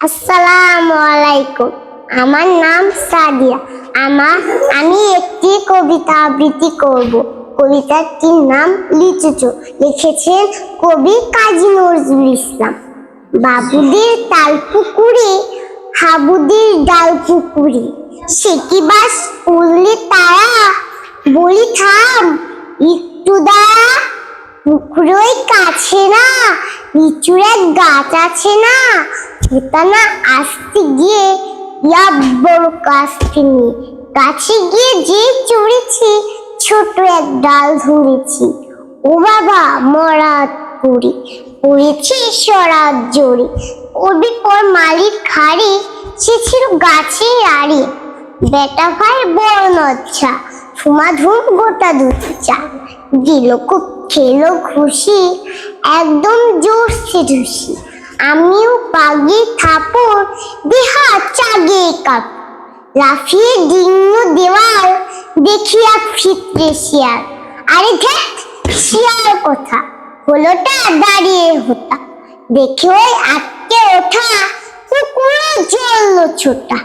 আসসালামু আলাইকুম আমার নাম সাদিয়া। আমার, আমি একটি কবিতা আবৃত্তি করব। কবিতাটির নাম লিচুচো। লিখেছেন কবি কাজী নজরুল ইসলাম। বাবুদের তাল পুকুরে হাবুদের ডাল পুকুরে সে কি বাস উড়লে তারা? বলি থাম, একটু দাঁড়া। পুকুরই কাছে না, লিচুর এক গাছ আছে না। সেটা না আসতে গিয়ে ইয়া বড় কাছতে নিয়ে গাছে গিয়ে যে চড়েছি, ছোট এক ডাল ধরেছি। ও বাবা মরাত পুরি পড়েছি সরাত জোরে। ওর পর মালিক খাড়ি, সে ছিল গাছে আড়ে। বেটা ভাই বড় নচ্ছা ধুমাধুম গোটা দুধ চা দিল খুব খেলো খুশি একদম জোরছে ঢুসি। আমিও পাগি থাপড় দেহা চাগে কাপ লাফিয়ে ডিঙ্গ দেওয়াল দেখি এক ফিত্রে শিয়াল। আরে দেখ শিয়াল কথা। হলোটা দাঁড়িয়ে হতা। দেখে ওই আটকে ওঠা কুকুরও জ্বললো ছোটা।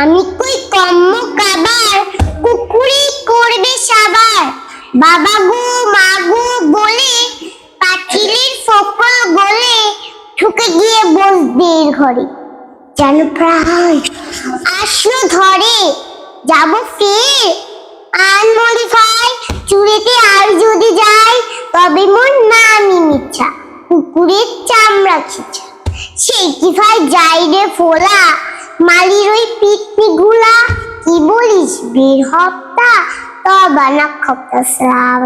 আমি কই কম্ম কাবার কুকুরি করবে সাবার। বাবা গো, মা গো বলে গিয়ে বসবে এর ঘরে যেন প্রাণ আসলো ধরে, যাব ফের। আর মডিফাই চুড়েতে আর যদি যাই, তবে মোর নামই মিথ্যা কুকুরের চামড়া খিচা। সেই কি ভাই যাই রে ফোলা, মালির ওই পিকনিকগুলা কি বলিস বীর হপ্তা, তবা না খপ্তা সালাম